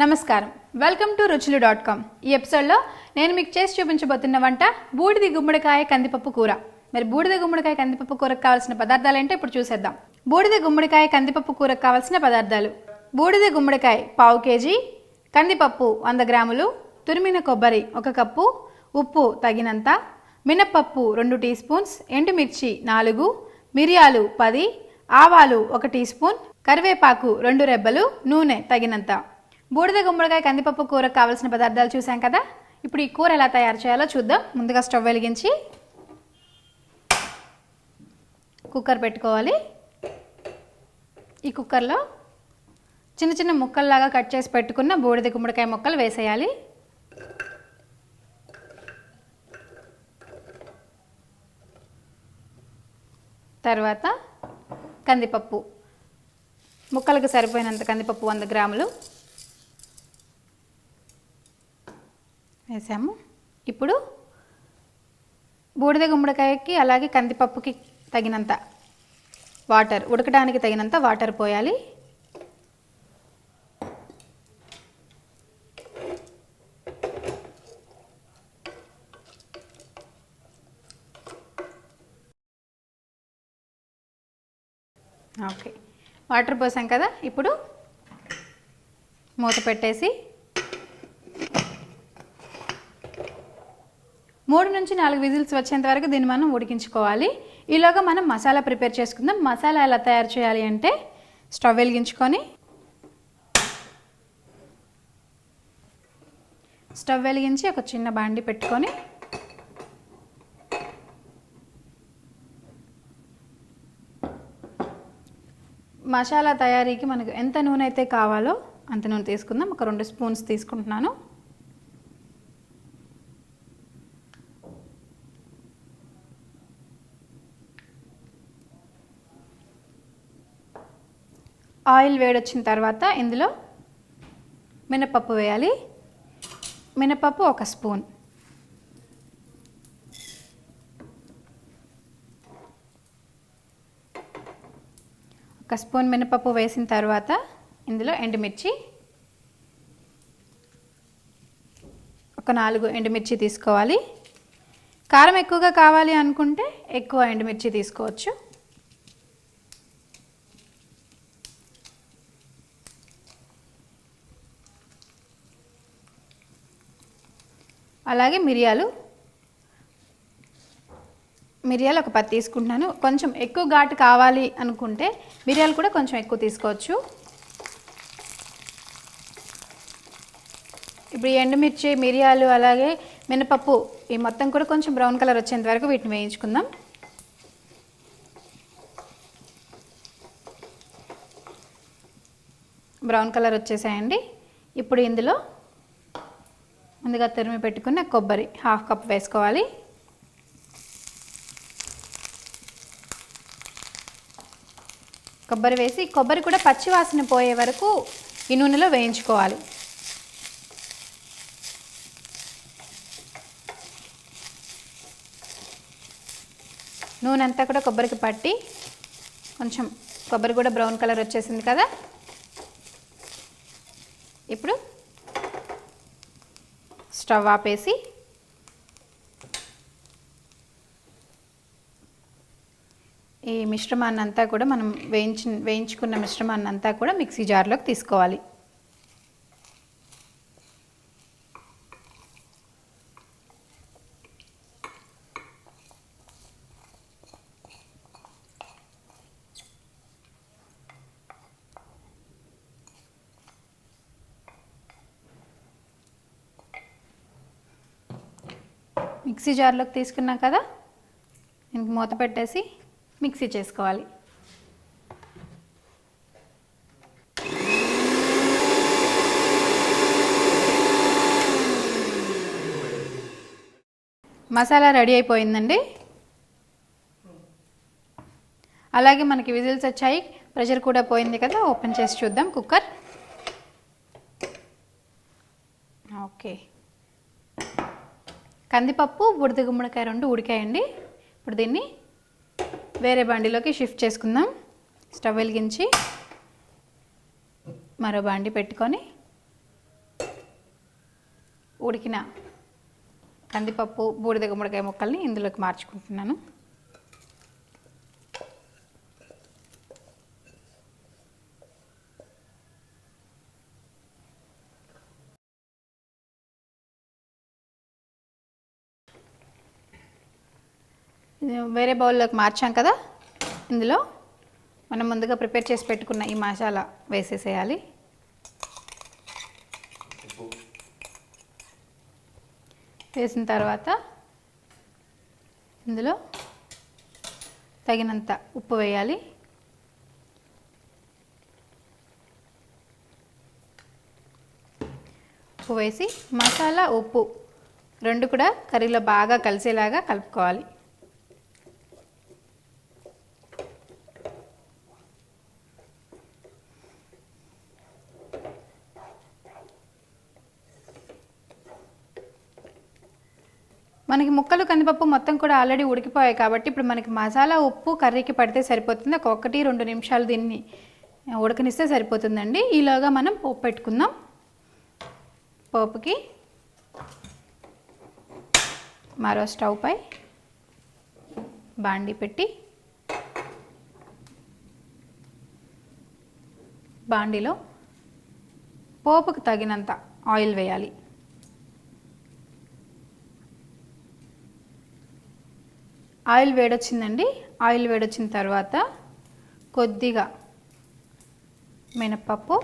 నమస్కారం. Welcome to Ruchulu dot com. ఈ ఎపిసోడ్లో నేను మీకు చేసి చూపించబోతున్న వంట బూడిది గుమ్మడికాయ కందిపప్పు కూర. మరి బూడిద గుమ్మడికాయ కందిపప్పు కూరకు కావాల్సిన పదార్థాలు ఏంటో ఇప్పుడు చూసేద్దాం. బూడిద గుమ్మడికాయ కందిపప్పు కూరకు కావాల్సిన పదార్థాలు. బూడిద గుమ్మడికాయ పావు కేజీ కందిపప్పు వంద గ్రాములు తురిమిన కొబ్బరి ఒక కప్పు ఉప్పు తగినంత మినప్పప్పు రెండు టీ స్పూన్స్ ఎండుమిర్చి నాలుగు మిరియాలు పది ఆవాలు ఒక టీ స్పూన్ కరివేపాకు రెండు రెబ్బలు నూనె తగినంత. బూడిద గుమ్మడికాయ కందిపప్పు కూరకు కావాల్సిన పదార్థాలు చూసాం కదా? ఇప్పుడు ఈ కూర ఎలా తయారు చేయాలో చూద్దాం. ముందుగా స్టవ్ వెలిగించి కుక్కర్ పెట్టుకోవాలి. ఈ కుక్కర్లో చిన్న చిన్న ముక్కల్లాగా కట్ చేసి పెట్టుకున్న బూడిద గుమ్మడికాయ ముక్కలు వేసేయాలి. తర్వాత కందిపప్పు. ముక్కలకు సరిపోయినంత కందిపప్పు వంద గ్రాములు. వేసాము ఇప్పుడు బూడిద గుమ్మడికాయకి అలాగే కందిపప్పుకి తగినంత వాటర్ ఉడకడానికి తగినంత వాటర్ పోయాలి. ఓకే. వాటర్ పోసాం కదా ఇప్పుడు మూత పెట్టేసి మూడు నుంచి నాలుగు విజిల్స్ వచ్చేంత వరకు దీన్ని మనం ఉడికించుకోవాలి. ఈలోగా మనం మసాలా ప్రిపేర్ చేసుకుందాం. మసాలా ఎలా తయారు చేయాలి అంటే స్టవ్ వెలిగించుకొని స్టవ్ వెలిగించి ఒక చిన్న బాండి పెట్టుకొని మసాలా తయారీకి మనకు ఎంత నూనె అయితే కావాలో అంత నూనె తీసుకుందాం. ఒక రెండు స్పూన్స్ తీసుకుంటున్నాను. ఆయిల్ వేడొచ్చిన తర్వాత ఇందులో మినపప్పు వేయాలి. మినపప్పు ఒక స్పూన్. ఒక స్పూన్ మినపప్పు వేసిన తర్వాత ఇందులో ఎండుమిర్చి. ఒక నాలుగు ఎండుమిర్చి తీసుకోవాలి. కారం ఎక్కువగా కావాలి అనుకుంటే ఎక్కువ ఎండుమిర్చి తీసుకోవచ్చు. అలాగే మిరియాలు. మిరియాలు ఒక పది తీసుకుంటున్నాను. కొంచెం ఎక్కువ ఘాటు కావాలి అనుకుంటే మిరియాలు కూడా కొంచెం ఎక్కువ తీసుకోవచ్చు. ఇప్పుడు ఎండుమిర్చి మిరియాలు అలాగే మినపప్పు ఈ మొత్తం కూడా కొంచెం బ్రౌన్ కలర్ వచ్చేంత వరకు వీటిని వేయించుకుందాం. బ్రౌన్ కలర్ వచ్చేసాయండి. ఇప్పుడు ఇందులో ముందుగా తురిమి పెట్టుకున్న కొబ్బరి హాఫ్ కప్ వేసుకోవాలి. కొబ్బరి వేసి కొబ్బరి కూడా పచ్చి వాసన పోయే వరకు ఈ నూనెలో వేయించుకోవాలి. నూనె అంతా కూడా కొబ్బరికి పట్టి కొంచెం కొబ్బరి కూడా బ్రౌన్ కలర్ వచ్చేసింది కదా. ఇప్పుడు స్టవ్ ఆపేసి ఈ మిశ్రమాన్నంతా కూడా మనం వేయించి వేయించుకున్న మిశ్రమాన్ని అంతా కూడా మిక్సీ జార్లోకి తీసుకోవాలి. మిక్సీ జార్లోకి తీసుకున్నాం కదా దీనికి మూత పెట్టేసి మిక్సీ చేసుకోవాలి. మసాలా రెడీ అయిపోయిందండి. అలాగే మనకి విజిల్స్ వచ్చాయి ప్రెషర్ కూడా పోయింది కదా ఓపెన్ చేసి చూద్దాం కుక్కర్. ఓకే. కందిపప్పు బుడిద గుమ్మడికాయ రెండు ఉడికాయండి. ఇప్పుడు దీన్ని వేరే బాండిలోకి షిఫ్ట్ చేసుకుందాం. స్టవ్ వెలిగించి మరో బండి పెట్టుకొని ఉడికిన కందిపప్పు బూడిద గుమ్మడికాయ ముక్కల్ని ఇందులోకి మార్చుకుంటున్నాను. వేరే బౌల్లోకి మార్చాం కదా? ఇందులో మనం ముందుగా ప్రిపేర్ చేసి పెట్టుకున్న ఈ మసాలా వేసేసేయాలి. వేసిన తర్వాత ఇందులో తగినంత ఉప్పు వేయాలి. ఉప్పు వేసి మసాలా ఉప్పు రెండు కూడా కర్రీలో బాగా కలిసేలాగా కలుపుకోవాలి మనకి ముక్కలు కందిపప్పు మొత్తం కూడా ఆల్రెడీ ఉడికిపోయాయి కాబట్టి ఇప్పుడు మనకి మసాలా ఉప్పు కర్రీకి పడితే సరిపోతుంది. ఒక ఒకటి రెండు నిమిషాలు దీన్ని ఉడకనిస్తే సరిపోతుందండి. ఈలోగా మనం పోపు పెట్టుకుందాం. పోపుకి మరో స్టవ్ పై బాండి పెట్టి బాండిలో పోపుకు తగినంత ఆయిల్ వేయాలి. ఆయిల్ వేడొచ్చిందండి. ఆయిల్ వేడొచ్చిన తర్వాత కొద్దిగా మినప్పప్పు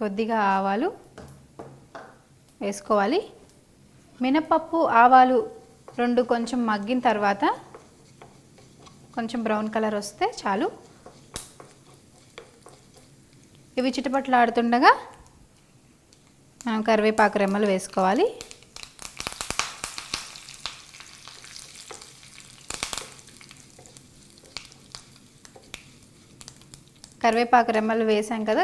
కొద్దిగా ఆవాలు వేసుకోవాలి. మినప్పప్పు ఆవాలు రెండు కొంచెం మగ్గిన తర్వాత కొంచెం బ్రౌన్ కలర్ వస్తే చాలు. ఇవి చిటపట్లు ఆడుతుండగా మనం కరివేపాకు రెమ్మలు వేసుకోవాలి. కరివేపాకు రెమ్మలు వేసాం కదా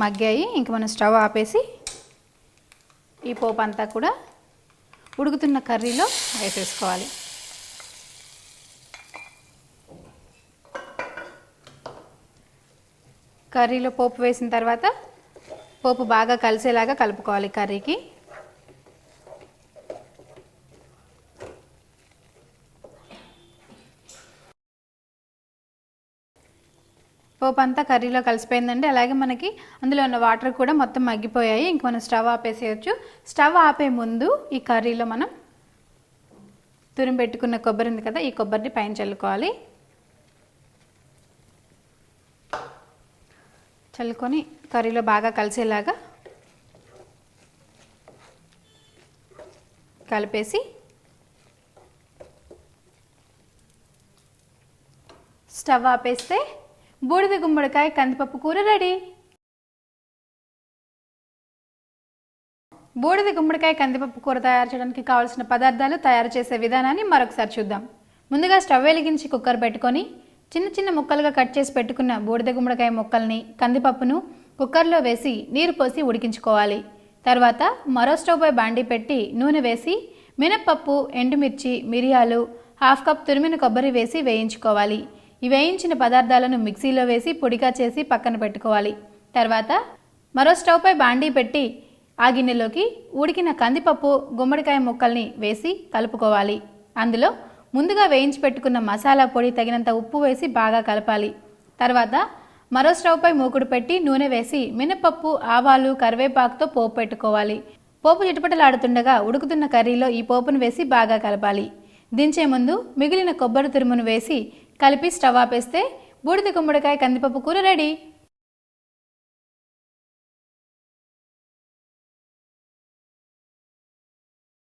మగ్గాయి. ఇంక మనం స్టవ్ ఆపేసి ఈ పోపు అంతా కూడా ఉడుకుతున్న కర్రీలో వేసేసుకోవాలి. కర్రీలో పోపు వేసిన తర్వాత పోపు బాగా కలిసేలాగా కలుపుకోవాలి కర్రీకి. పోపు అంతా కర్రీలో కలిసిపోయిందండి. అలాగే మనకి అందులో ఉన్న వాటర్ కూడా మొత్తం మగ్గిపోయాయి. ఇంక మనం స్టవ్ ఆపేసేయచ్చు. స్టవ్ ఆపే ముందు ఈ కర్రీలో మనం తురిమి పెట్టుకున్న కొబ్బరి ఉంది కదా ఈ కొబ్బరిని పైన చల్లుకోవాలి. చల్లుకొని కర్రీలో బాగా కలిసేలాగా కలిపేసి స్టవ్ ఆపేస్తే బూడిద గుమ్మడికాయ కందిపప్పు కూర రెడీ. బూడిద గుమ్మడికాయ కందిపప్పు కూర తయారు చేయడానికి కావాల్సిన పదార్థాలు తయారు చేసే విధానాన్ని మరొకసారి చూద్దాం. ముందుగా స్టవ్ వెలిగించి కుక్కర్ పెట్టుకొని చిన్న చిన్న ముక్కలుగా కట్ చేసి పెట్టుకున్న బూడిద గుమ్మడికాయ ముక్కల్ని కందిపప్పును కుక్కర్లో వేసి నీరు పోసి ఉడికించుకోవాలి. తర్వాత మరో స్టవ్ పై పెట్టి నూనె వేసి మినప్పప్పు ఎండుమిర్చి మిరియాలు హాఫ్ కప్ తురిమిన కొబ్బరి వేసి వేయించుకోవాలి. ఈ వేయించిన పదార్థాలను మిక్సీలో వేసి పొడిగా చేసి పక్కన పెట్టుకోవాలి. తర్వాత మరో స్టవ్ పై బాండీ పెట్టి ఆ గిన్నెలోకి ఉడికిన కందిపప్పు గుమ్మడికాయ ముక్కల్ని వేసి కలుపుకోవాలి. అందులో ముందుగా వేయించి పెట్టుకున్న మసాలా పొడి తగినంత ఉప్పు వేసి బాగా కలపాలి. తర్వాత మరో స్టవ్పై మూకుడు పెట్టి నూనె వేసి మినపప్పు ఆవాలు కరివేపాకుతో పోపు పెట్టుకోవాలి. పోపు చిటపటలాడుతుండగా ఉడుకుతున్న కర్రీలో ఈ పోపును వేసి బాగా కలపాలి. దించే ముందు మిగిలిన కొబ్బరి తురుమును వేసి కలిపి స్టవ్ ఆపేస్తే బూడిద గుమ్మడికాయ కందిపప్పు కూర రెడీ.